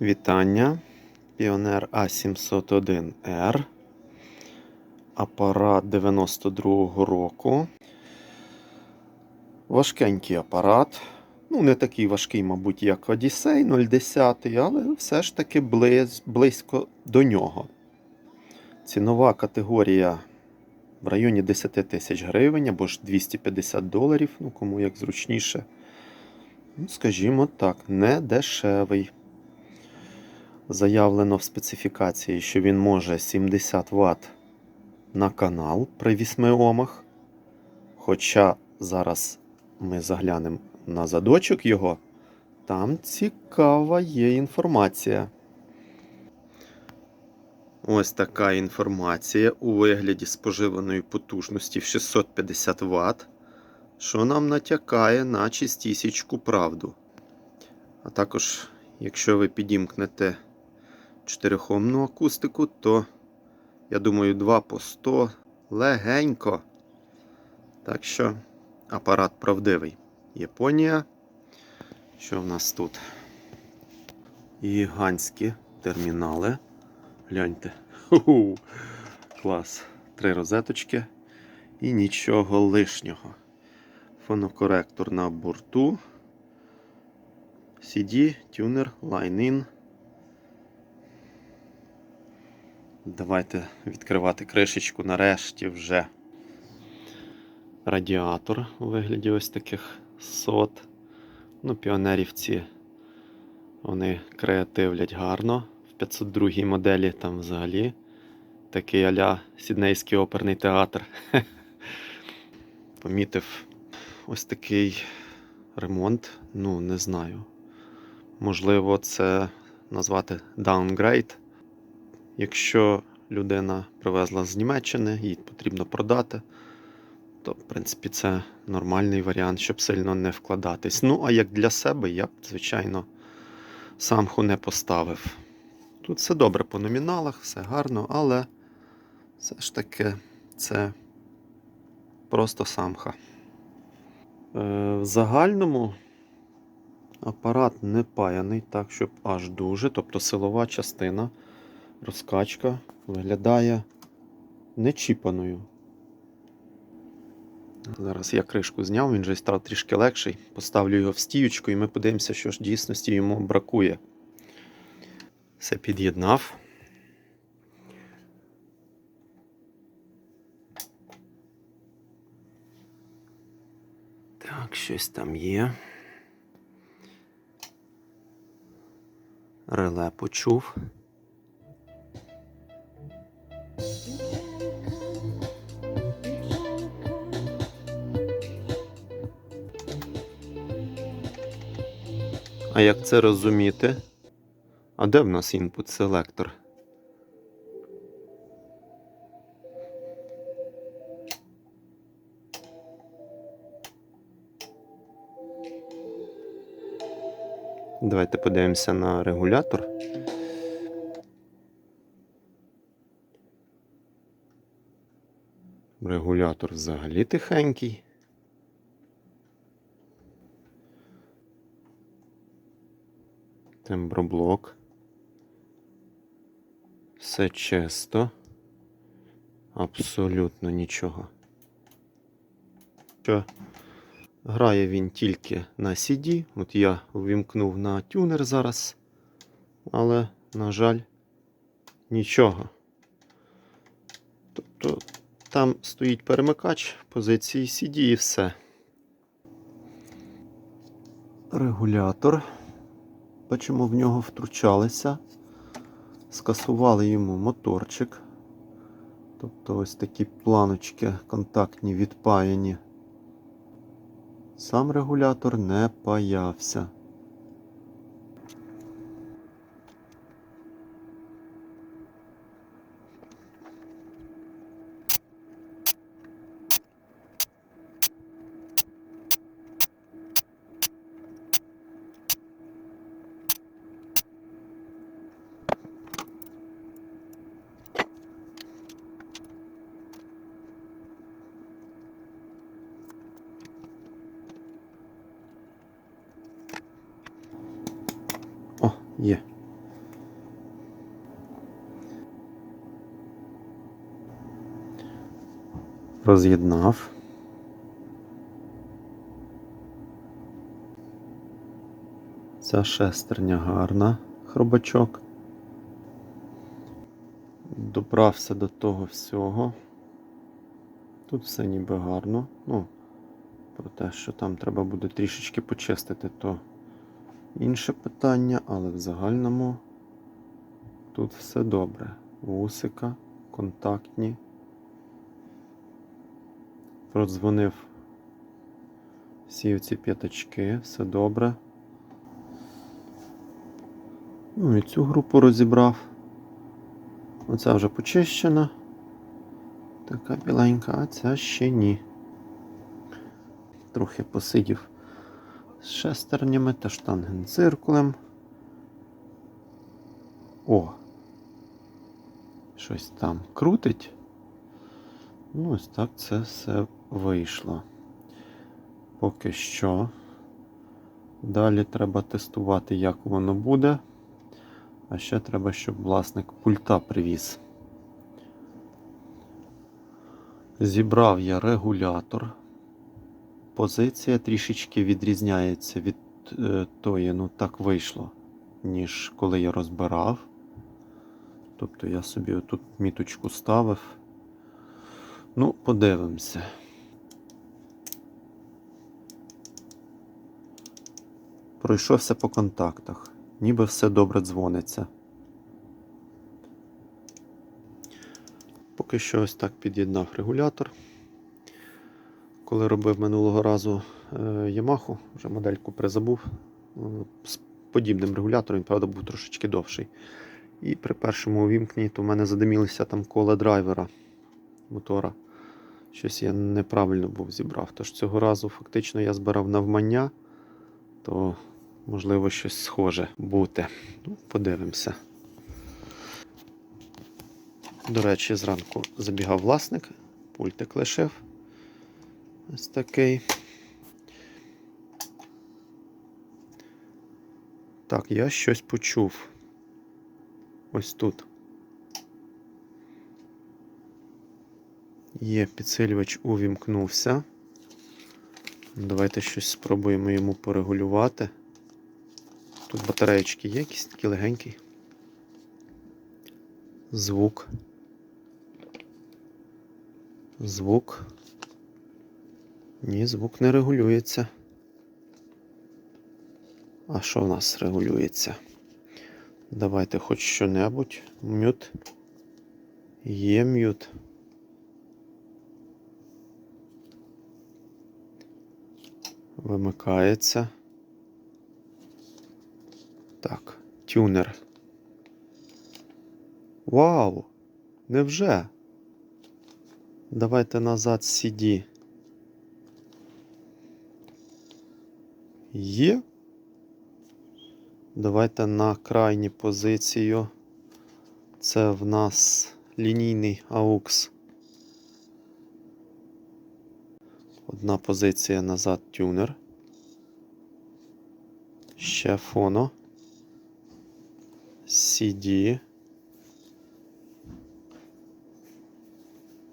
Вітання. Піонер А701R. Апарат 92-го року. Важкенький апарат. Ну, не такий важкий, мабуть, як Одіссей 010, але все ж таки близ, близько до нього. Цінова категорія в районі 10 тисяч гривень або ж 250 доларів, ну кому як зручніше. Ну, скажімо так, не дешевий. Заявлено в специфікації, що він може 70 Вт на канал при 8 Омах. Хоча зараз ми заглянемо на задочок його, там цікава є інформація. Ось така інформація у вигляді споживаної потужності в 650 Вт, що нам натякає на чистісічку правду. А також, якщо ви підімкнете 4-омну акустику, то, я думаю, 2 по 100 легенько. Так що апарат правдивий. Японія. Що в нас тут? Гігантські термінали. Гляньте. Ху-ху. Клас. Три розеточки. І нічого лишнього. Фонокоректор на борту. CD, тюнер, line-in. Давайте відкривати кришечку нарешті вже. Радіатор у вигляді ось таких сот. Ну, піонерівці вони креативлять гарно. В 502 моделі там взагалі такий аля Сіднейський оперний театр. Помітив ось такий ремонт. Ну, не знаю. Можливо, це назвати downgrade. Якщо людина привезла з Німеччини, їй потрібно продати, то, в принципі, це нормальний варіант, щоб сильно не вкладатись. Ну, а як для себе, я б, звичайно, самху не поставив. Тут все добре по номіналах, все гарно, але все ж таки це просто самха. Е, в загальному апарат не паяний так, щоб аж дуже. Тобто силова частина, розкачка виглядає нечіпаною. Зараз я кришку зняв, він вже став трішки легший. Поставлю його в стіючку і ми подивимося, що ж дійсності йому бракує. Все під'єднав. Так, щось там є. Реле почув. А як це розуміти? А де в нас інпут селектор? Давайте подивимося на регулятор. Регулятор взагалі тихенький. Темброблок. Все чисто. Абсолютно нічого. Що грає він тільки на CD. От я ввімкнув на тюнер зараз. Але, на жаль, нічого. Тобто там стоїть перемикач позиції CD і все. Регулятор. Бачимо, в нього втручалися, скасували йому моторчик. Тобто ось такі планочки контактні відпаяні. Сам регулятор не паявся. Є. Роз'єднав. Ця шестерня гарна, хробачок. Добрався до того всього. Тут все ніби гарно. Ну, про те, що там треба буде трішечки почистити, то інше питання, але в загальному тут все добре. Вусика, контактні. Продзвонив всі оці п'ятачки, все добре. Ну і цю групу розібрав. Оця вже почищена. Така біленька, а ця ще ні. Трохи посидів з шестернями та штангенциркулем. О! Щось там крутить. Ну, ось так це все вийшло. Поки що. Далі треба тестувати, як воно буде. А ще треба, щоб власник пульта привіз. Зібрав я регулятор. Позиція трішечки відрізняється від е, тої, ну так вийшло, ніж коли я розбирав. Тобто я собі отут міточку ставив. Ну, подивимося. Пройшовся по контактах. Ніби все добре дзвониться. Поки що ось так під'єднав регулятор. Коли робив минулого разу е, Ямаху, вже модельку призабув, е, з подібним регулятором, правда, був трошечки довший. І при першому увімкненні то в мене задимілися там кола драйвера мотора. Щось я неправильно був зібрав. Тож цього разу фактично я збирав навмання, то можливо щось схоже бути. Ну, подивимося. До речі, зранку забігав власник, пультик лишив. Ось такий. Так, я щось почув. Ось тут. Є підсилювач увімкнувся. Давайте щось спробуємо йому порегулювати. Тут батареєчки є, якісь такі легенькі. Звук. Звук. Ні, звук не регулюється. А що в нас регулюється? Давайте хоч що-небудь. Мют. Є мют. Вимикається. Так, тюнер. Вау! Невже? Давайте назад CD. Є. Давайте на крайню позицію. Це в нас лінійний AUX. Одна позиція назад тюнер. Ще фоно. CD.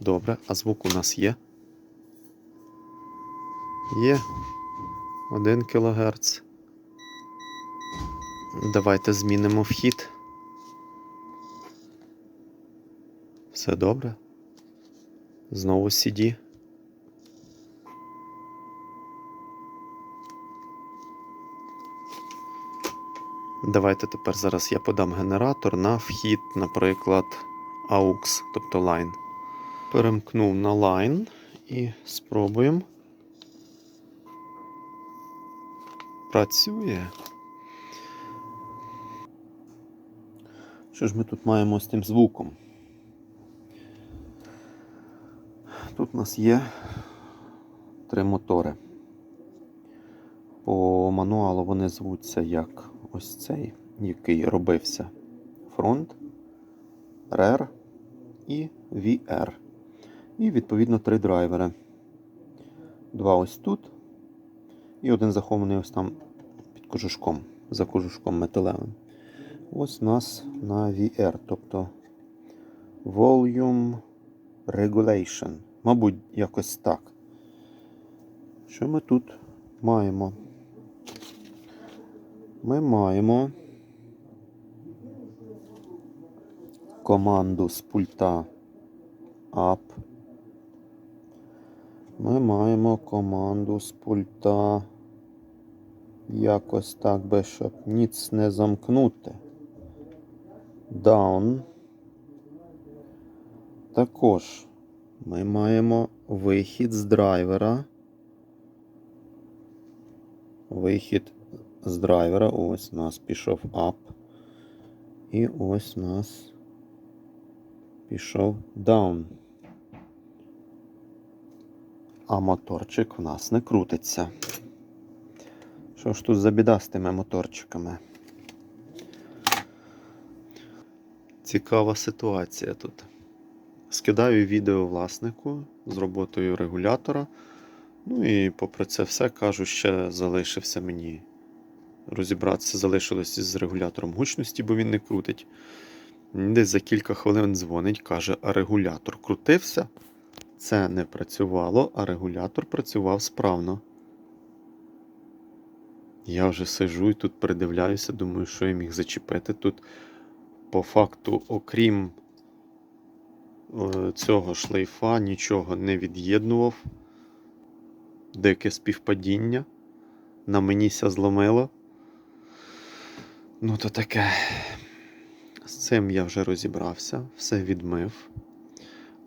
Добре, а звук у нас є? Є 1 кГц. Давайте змінимо вхід. Все добре. Знову CD. Давайте тепер зараз я подам генератор на вхід, наприклад, AUX, тобто Line. Перемкнув на Line і спробуємо. Працює. Що ж ми тут маємо з тим звуком? Тут у нас є три мотори. По мануалу вони звуться як ось цей, який робився фронт, RER і VR. І відповідно три драйвери. Два ось тут. І один захований ось там під кожушком, за кожушком металевим. Ось у нас на VR, тобто Volume Regulation. Мабуть, якось так. Що ми тут маємо? Ми маємо команду з пульта Up. Ми маємо команду з пульта якось так би, щоб ніц не замкнути. Down. Також ми маємо вихід з драйвера. Вихід з драйвера. Ось нас пішов up. І ось у нас пішов down. А моторчик в нас не крутиться. Що ж тут за біда з тими моторчиками? Цікава ситуація тут. Скидаю відео власнику з роботою регулятора. Ну і попри це все кажу, ще залишився мені розібратися, залишилось з регулятором гучності, бо він не крутить. Десь за кілька хвилин дзвонить, каже, а регулятор крутився. Це не працювало, а регулятор працював справно. Я вже сижу і тут придивляюся, думаю, що я міг зачепити. Тут, по факту, окрім е, цього шлейфа, нічого не від'єднував. Дике співпадіння. На мені ся зломило. Ну, то таке. З цим я вже розібрався, все відмив.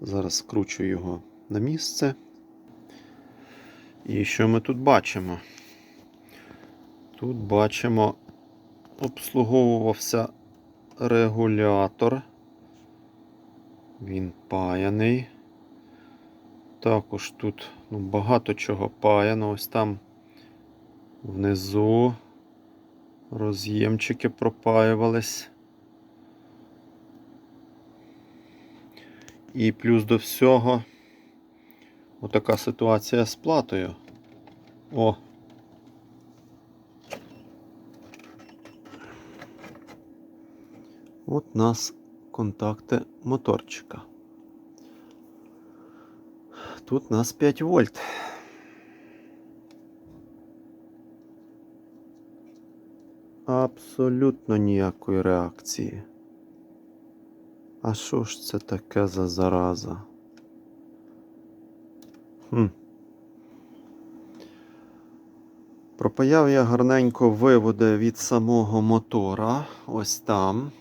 Зараз скручу його на місце. І що ми тут бачимо? Тут бачимо, обслуговувався регулятор. Він паяний. Також тут ну, багато чого паяно. Ось там внизу роз'ємчики пропаювались. І плюс до всього отака ситуація з платою. О! От нас контакти моторчика. Тут нас 5 вольт. Абсолютно ніякої реакції. А що ж це таке за зараза? Хм. Пропаяв я гарненько виводи від самого мотора. Ось там.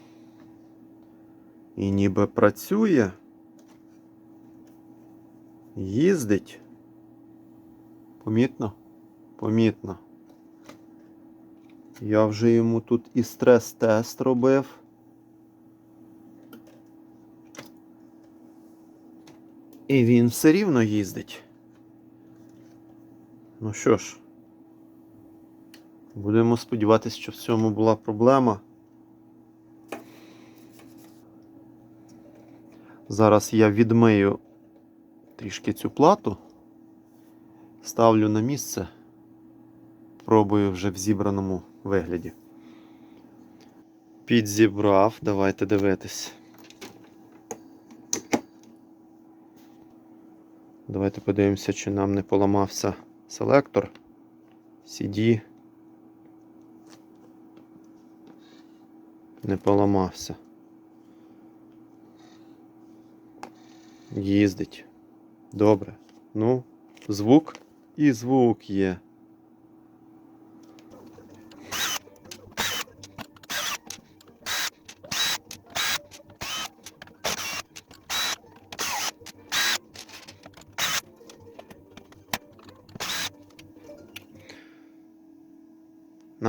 І ніби працює. Їздить. Помітно? Помітно. Я вже йому тут і стрес-тест робив. І він все рівно їздить. Ну що ж, будемо сподіватися, що в цьому була проблема. Зараз я відмию трішки цю плату, ставлю на місце, пробую вже в зібраному вигляді. Підзібрав, давайте дивитись. Давайте подивимося, чи нам не поламався селектор CD. Не поламався. Їздить. Добре. Ну, звук і звук є.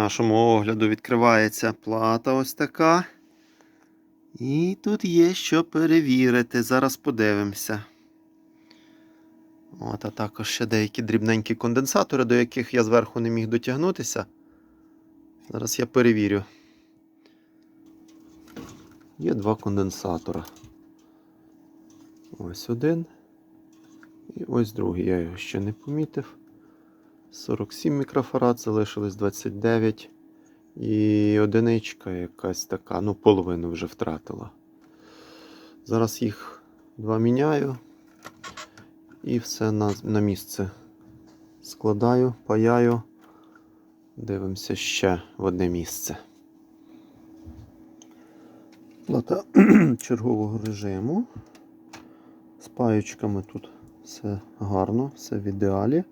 Нашому огляду відкривається плата ось така. І тут є що перевірити. Зараз подивимося. От, а також ще деякі дрібненькі конденсатори, до яких я зверху не міг дотягнутися. Зараз я перевірю. Є два конденсатора. Ось один. І ось другий. Я його ще не помітив. 47 мікрофарад, залишилось 29. І одиничка якась така, ну, половину вже втратила. Зараз їх два міняю. І все на, на місце складаю, паяю. Дивимося ще в одне місце. Плата чергового режиму. З паючками тут все гарно, все в ідеалі.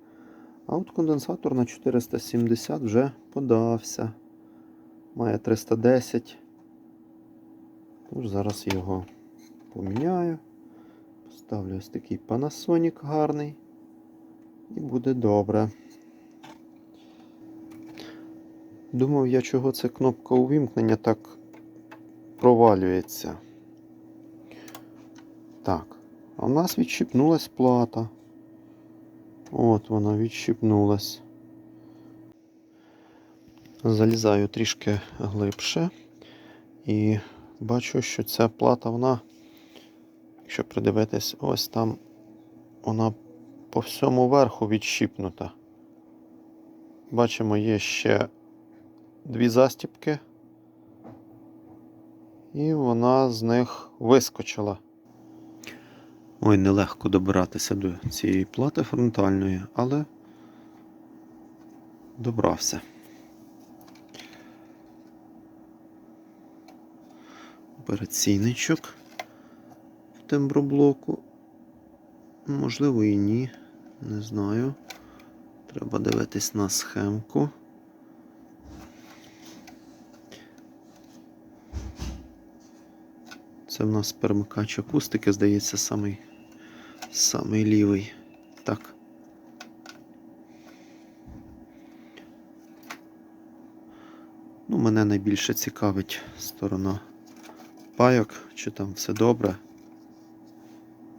А от конденсатор на 470 вже подався. Має 310. Тож зараз його поміняю. Поставлю ось такий Panasonic гарний. І буде добре. Думав я, чого ця кнопка увімкнення так провалюється. Так. А в нас відщипнулась плата. От вона відщипнулась. Залізаю трішки глибше. І бачу, що ця плата, вона, якщо придивитись, ось там вона по всьому верху відщипнута. Бачимо, є ще дві застіпки. І вона з них вискочила. Ой, нелегко добиратися до цієї плати фронтальної, але добрався. Операційничок в темброблоку. Можливо і ні. Не знаю. Треба дивитись на схемку. Це в нас перемикач акустики, здається, самий, самий лівий. Так. Ну, мене найбільше цікавить сторона пайок, чи там все добре.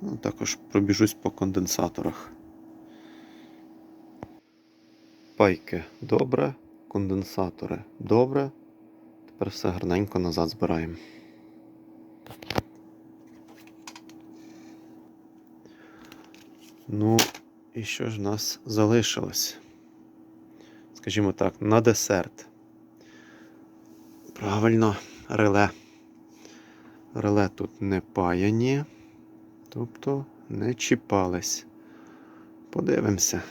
Ну, також пробіжусь по конденсаторах. Пайки добре, конденсатори добре. Тепер все гарненько назад збираємо. Ну, і що ж в нас залишилось? Скажімо так, на десерт. Правильно, реле. Реле тут не паяні, тобто не чіпались. Подивимося.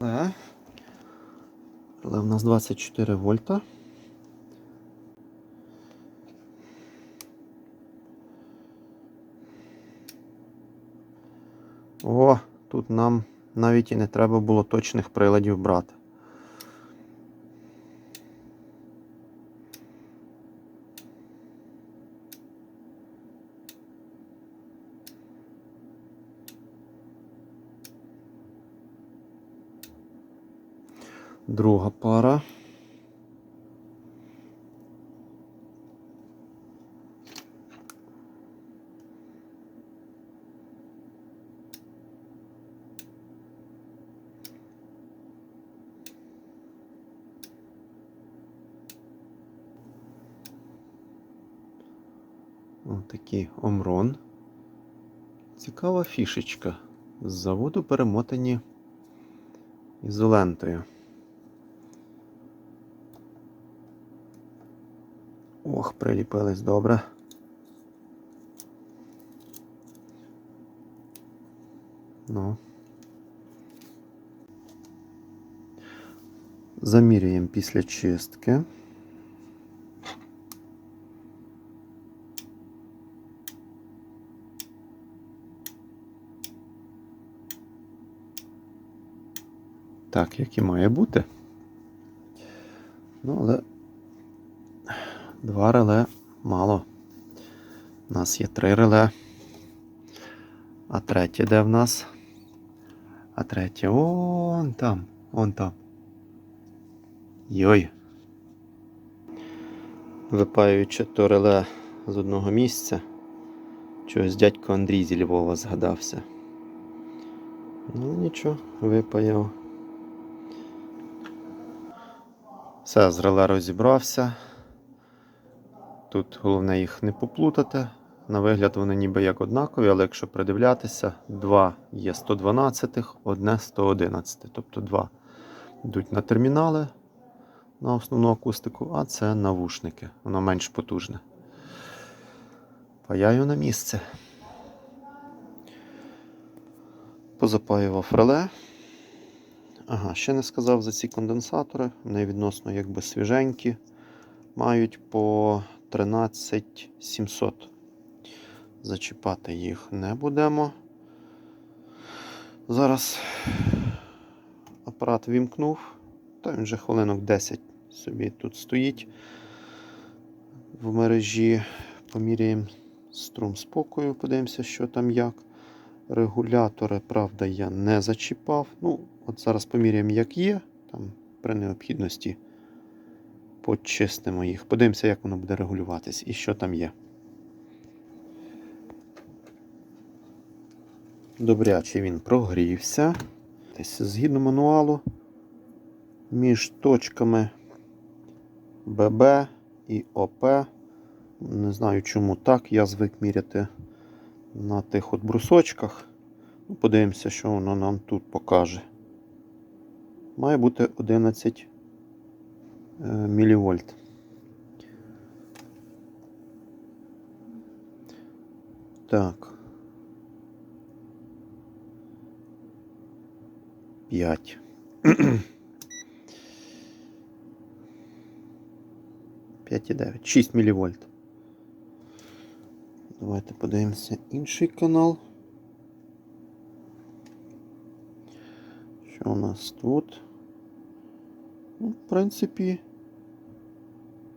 Реле. Реле в нас 24 вольта. О, тут нам навіть і не треба було точних приладів брати. Друга пара. Отакий омрон. Цікава фішечка. З заводу перемотані ізолентою. Ох, приліпились добре. Ну. Замірюємо після чистки. Так, як і має бути. Ну, але Два реле мало. У нас є три реле. А третє де в нас? А третє он там, он там. Йой. Випаюючи то реле з одного місця. Чогось дядько Андрій зі Львова згадався. Ну нічого, випаяв. Все, з реле розібрався. Тут головне їх не поплутати. На вигляд вони ніби як однакові, але якщо придивлятися, два є 112, одне 111. Тобто два йдуть на термінали на основну акустику, а це навушники. Воно менш потужне. Паяю на місце. Позапаював реле. Ага, ще не сказав за ці конденсатори. Вони відносно якби свіженькі. Мають по 13700. Зачіпати їх не будемо. Зараз апарат вімкнув. Та він вже хвилинок 10 собі тут стоїть в мережі. Поміряємо струм спокою, подивимося, що там як. Регулятори, правда, я не зачіпав. Ну, от зараз поміряємо, як є. Там при необхідності почистимо їх. Подивимося, як воно буде регулюватись і що там є. Добряче він прогрівся. Десь згідно мануалу між точками ББ і ОП. Не знаю, чому так. Я звик міряти на тих от брусочках. Ну, Подивимося, що воно нам тут покаже. Має бути 11 е, мілівольт. Так. 5. П'ять і дев'ять. 6 мілівольт. Давайте подивимося інший канал. Що у нас тут? Ну, в принципі,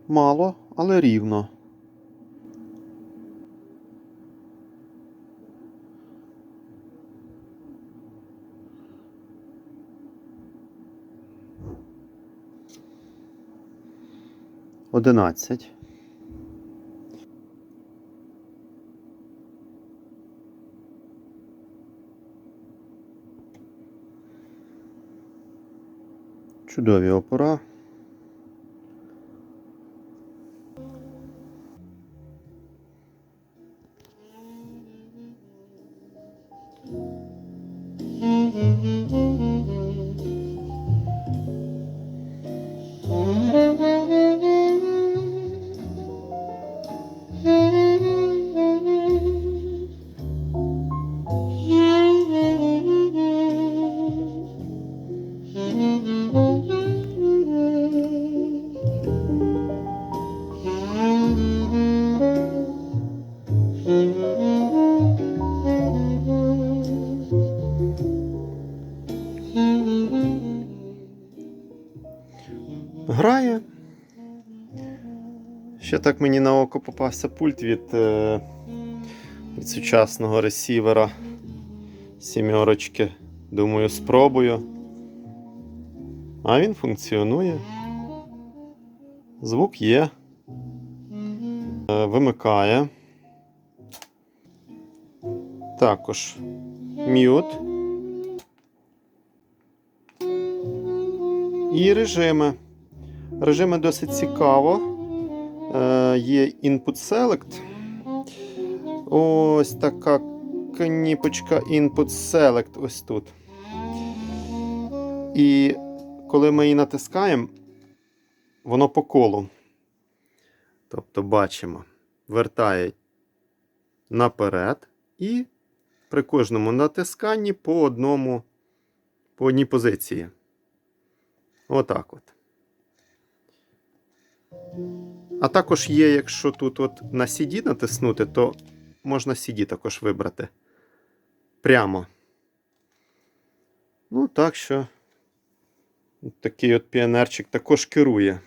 мало, але рівно. Одинадцять. Чудові опора. Так мені на око попався пульт від, е, від сучасного ресівера сімерочки. Думаю, спробую. А він функціонує. Звук є. Е, Вимикає. Також м'ют. І режими. Режими досить цікаво. Е, є Input Select. Ось така кніпочка Input Select ось тут. І коли ми її натискаємо, воно по колу. Тобто бачимо, вертає наперед і при кожному натисканні по одному, по одній позиції. Отак от. А також є, якщо тут от на CD натиснути, то можна CD також вибрати прямо. Ну, так що такий от піонерчик також керує.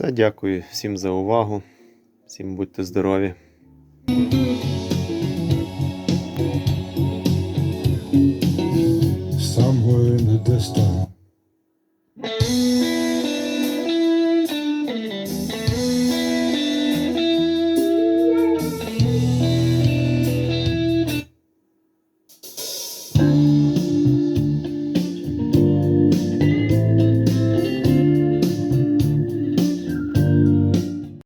Все, дякую всім за увагу. Всім будьте здорові.